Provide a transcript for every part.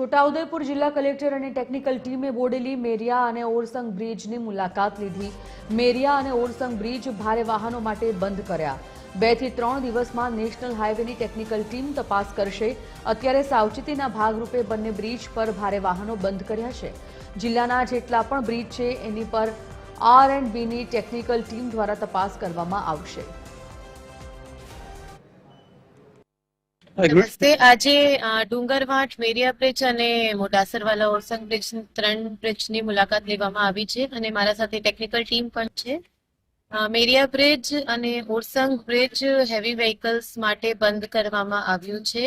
છોટાઉદેપુર જિલ્લા કલેક્ટર અને ટેકનિકલ ટીમે બોડેલી મેરિયા અને ઓરસંગ બ્રિજની મુલાકાત લીધી. મેરિયા અને ઓરસંગ બ્રિજ ભારે વાહનો માટે બંધ કર્યા. બેથી ત્રણ દિવસમાં નેશનલ હાઈવેની ટેકનિકલ ટીમ તપાસ કરશે. અત્યારે સાવચેતીના ભાગરૂપે બંને બ્રિજ પર ભારે વાહનો બંધ કર્યા છે. જિલ્લાના જેટલા પણ બ્રિજ છે, એની પર આર એન્ડ બીની ટેકનિકલ ટીમ દ્વારા તપાસ કરવામાં આવશે. નમસ્તે. આજે ડુંગરવાટ, મેરિયા બ્રિજ અને મોડાસરવાલા ઓરસંગ બ્રિજ ત્રણ બ્રિજની મુલાકાત લેવામાં આવી છે અને મારા સાથે ટેકનિકલ ટીમ પણ છે. મેરિયા બ્રિજ અને ઓરસંગ બ્રિજ હેવી વ્હીકલ્સ માટે બંધ કરવામાં આવ્યું છે.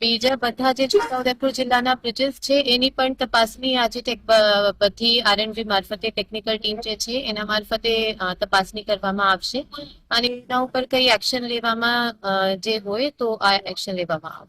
બીજા બધા જે છોટાઉદેપુર જિલ્લાના બ્રિજીસ છે, એની પણ તપાસની આજે બધી આરએનવી મારફતે ટેકનિકલ ટીમ જે છે, એના મારફતે તપાસની કરવામાં આવશે. અને એના ઉપર કઈ એક્શન લેવામાં જે હોય તો આ એક્શન લેવામાં આવશે.